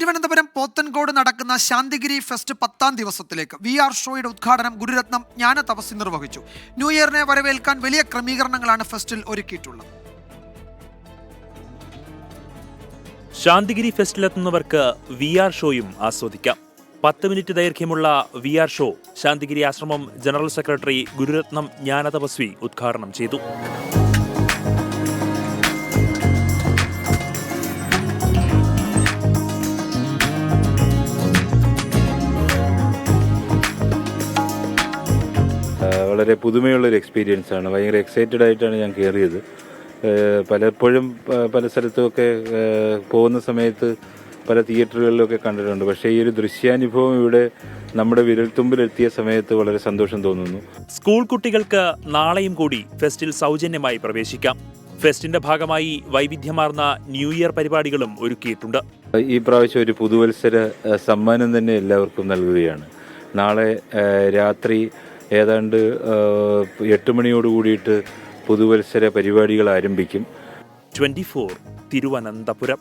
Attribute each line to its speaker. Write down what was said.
Speaker 1: തിരുവനന്തപുരം പോത്തൻകോട് നടക്കുന്ന ശാന്തിഗിരി ഫെസ്റ്റ് പത്താം ദിവസത്തിലേക്ക് വി ആർ ഷോയുടെ ഉദ്ഘാടനം ഗുരുരത്നം ജ്ഞാന തപസ്സി നിർവഹിച്ചു. ന്യൂ ഇയറിനെ വരവേൽക്കാൻ വലിയ ക്രമീകരണങ്ങളാണ് ഫെസ്റ്റിൽ ഒരുക്കിയിട്ടുള്ളത്.
Speaker 2: ശാന്തിഗിരി ഫെസ്റ്റിലെത്തുന്നവർക്ക് വി ആർ ഷോയും ആസ്വദിക്കാം. പത്ത് മിനിറ്റ് ദൈർഘ്യമുള്ള വി ആർ ഷോ ശാന്തിഗിരി ആശ്രമം ജനറൽ സെക്രട്ടറി ഗുരുരത്നം ജ്ഞാനതപസ്വി ഉദ്ഘാടനം ചെയ്തു.
Speaker 3: വളരെ പുതുമയുള്ളൊരു എക്സ്പീരിയൻസ് ആണ്. ഭയങ്കര എക്സൈറ്റഡ് ആയിട്ടാണ് ഞാൻ കയറിയത് പലപ്പോഴും പല സ്ഥലത്തുമൊക്കെ പോകുന്ന സമയത്ത് പല തിയേറ്ററുകളിലൊക്കെ കണ്ടിട്ടുണ്ട്. പക്ഷേ ഈ ഒരു ദൃശ്യാനുഭവം ഇവിടെ നമ്മുടെ വിരൽത്തുമ്പിലെത്തിയ സമയത്ത് വളരെ സന്തോഷം തോന്നുന്നു.
Speaker 2: സ്കൂൾ കുട്ടികൾക്ക് നാളെയും കൂടി ഫെസ്റ്റിൽ സൗജന്യമായി പ്രവേശിക്കാം. ഫെസ്റ്റിന്റെ ഭാഗമായി വൈവിധ്യമാർന്ന ന്യൂ ഇയർ പരിപാടികളും ഒരുക്കിയിട്ടുണ്ട്.
Speaker 3: ഈ പ്രാവശ്യം ഒരു പുതുവത്സര സമ്മാനം തന്നെ എല്ലാവർക്കും നൽകുകയാണ്. നാളെ രാത്രി ഏതാണ്ട് എട്ട് മണിയോട് കൂടിയിട്ട് പുതുവത്സര പരിപാടികൾ ആരംഭിക്കും.
Speaker 2: ട്വന്റി തിരുവനന്തപുരം.